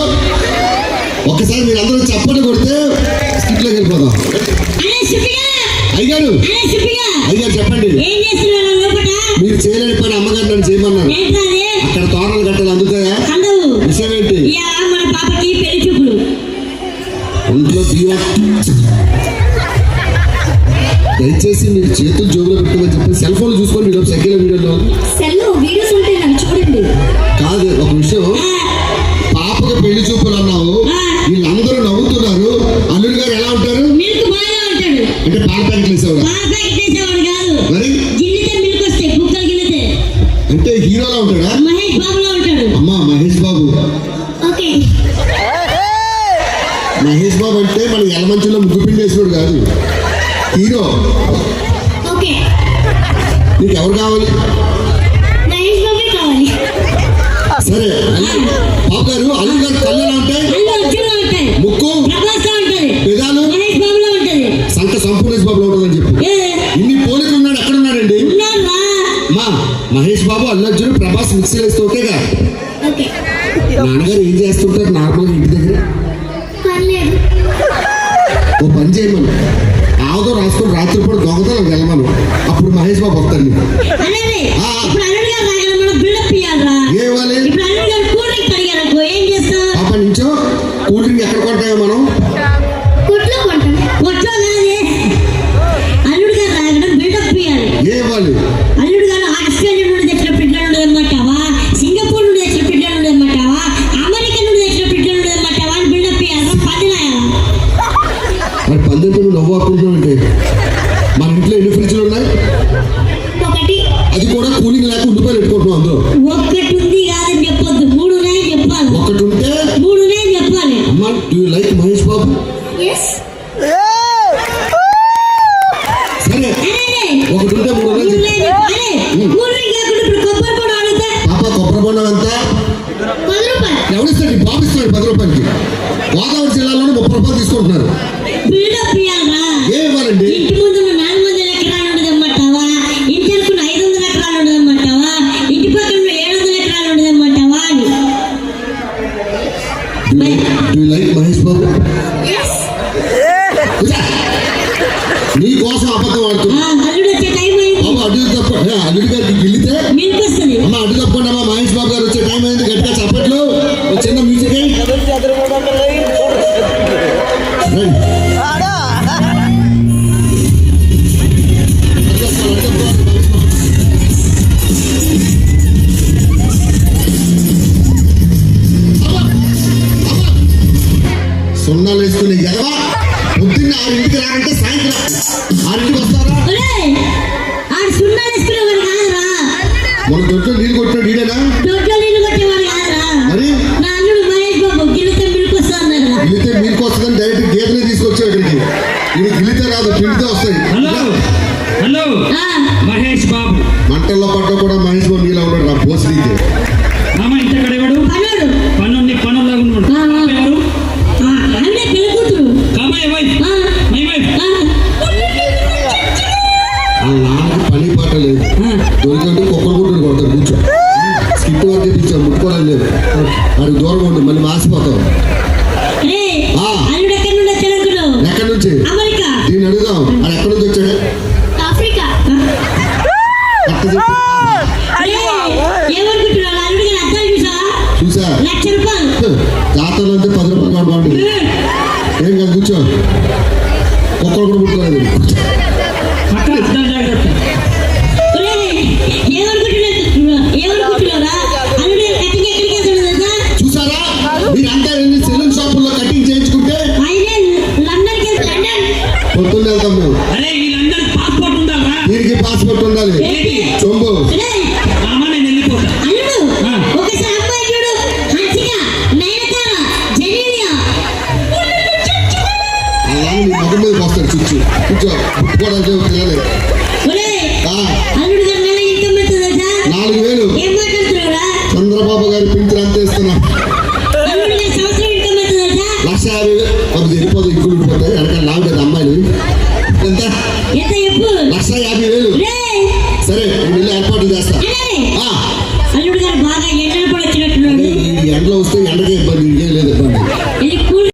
Video ఒక్కసారి మీరు అందరూ చప్పట్లు కొడితే స్కిట్లోకి వెళ్ళిపోదాం. అయ్యారు అయ్యారు చెప్పండి. మీరు చేయలేని పని అమ్మగారు నన్ను చేయమన్నారు. అక్కడ తోరణాలు కట్టాలి అందుతాయా? అందవు విషయం ఏంటి? ఒంట్లో బియ్యం దయచేసి మీరు చేతులు జోబులో పెట్టుకోమని చెప్పి సెల్ ఫోన్ చూసుకొని మీరు సైకిల్ వీడియోలో సెల్ వీడియోస్ ఉంటాయి అంటే కాదు. మరి? మిల్క్ కుక్కలు హీరోలా ఉంటాడా? మహేష్ బాబులో ఉంటాడు. అమ్మా మహేష్ బాబు. ఓకే. మహేష్ బాబు అంటే మన ఎలమంచులో ముగ్గు పిండి వేసినోడు కాదు. హీరో. ఓకే. నీకు ఎవరు కావాలి? మహేష్ బాబు అల్లు అర్జున్ ప్రభాస్ మిక్సీ వేస్తే ఓకేగా ఓకే. నాన్నగారు ఏం చేస్తుంటారు? నార్మల్గా ఇంటి దగ్గర? ఓ పని చేయమను. ఆవుతో రాసుకొని రాత్రిపూట దొంగతనం వెళ్ళమను. అప్పుడు మహేష్ బాబు వస్తాడు. ఫ్రిడ్జ్లు ఉన్నాయి? ఒకటి. అది కూడా కూలింగ్ లేక ఉండిపోయి పెట్టుకుంటున్నాం అందులో ఒక్కటి ఉంది కాదని చెప్పొద్దు. మూడు ఉన్నాయని చెప్పాలి. ఒకటి ఉంటే మూడు ఉన్నాయని చెప్పాలి. అమ్మా do like Mahesh Babu? Yes సరే. ఒకటి ఉంటే మూడు ఉన్నాయి పాప కొబ్బరి బొండం ఎంత? ఎవరిస్తాడు బాబు ఇస్తాడు పది రూపాయలకి. గోదావరి జిల్లాలోనే ముప్పై రూపాయలు తీసుకుంటున్నారు. అని do like Mahesh Babu yes కూర్చో. నీ కోసం అబద్ధం ఆడుతున్నా అడ్డు తప్ప అల్లుడి గారికి వస్తుంది అమ్మ అడ్డు తప్పకుండా అమ్మా మహేష్ బాబు గారు వచ్చే టైం అయింది. గట్టిగా చప్పట్లు చిన్న మ్యూజిక్ సున్నాలు వేసుకుని ఎదవా పొద్దున్న ఆరింటికి రారంటే సాయంత్రం. ఆరింటికి వస్తారా? మన దొడ్లో నీళ్ళు కొట్టిన నీడేనా నీళ్ళు మరి? మీకు వస్తుందని డైరెక్ట్ గేదెని తీసుకొచ్చావు ఇక్కడికి. ఇది గిల్లితే రాదు పిండితే వస్తాయి. Hello hello. మహేష్ బాబు. మంటల్లో పడ్డ కూడా మహేష్ బాబు నీలా ఉన్నాడు నా పోసి పని పాట లేదు. దొరికంటే కుక్కలు కొట్టుడు కొడతారు కూర్చో. స్కిట్ వరకే పిచ్చావు ముట్టుకోవడం లేదు. అది దూరం ఉండు మళ్ళీ. అల్లుడు ఎక్కడి నుంచి? దీన్ని అడుగుదాం. అది ఎక్కడి నుంచి వచ్చాడు? చూసా. జాతరలో అంటే పది రూపాయలు కావాలి ఏం కాదు కూర్చో. కుక్కలు కూడా ముట్టుకోలేదు. నేను వెళ్ళిపోతా. అల్లుడు ఆ. ఒకసారి అమ్మాయి చూడు. హన్సిక నయనతార జెనీలియా. అలా నీ ముఖం మీద వస్తాడు చుచ్చు కూర్చో. ముట్టుకోవడానికి తెలియలేదు ఒరేయ్, ఆ, అల్లుడు గారు నెల ఇన్కమ్ ఎంత తెలుసా నాలుగు వేలు. చంద్రబాబు గారి పింఛన్ అంత ఇస్తున్నా అల్లుడు గారి సంవత్సరం ఇన్కమ్ ఎంత తెలుసా లక్ష యాభై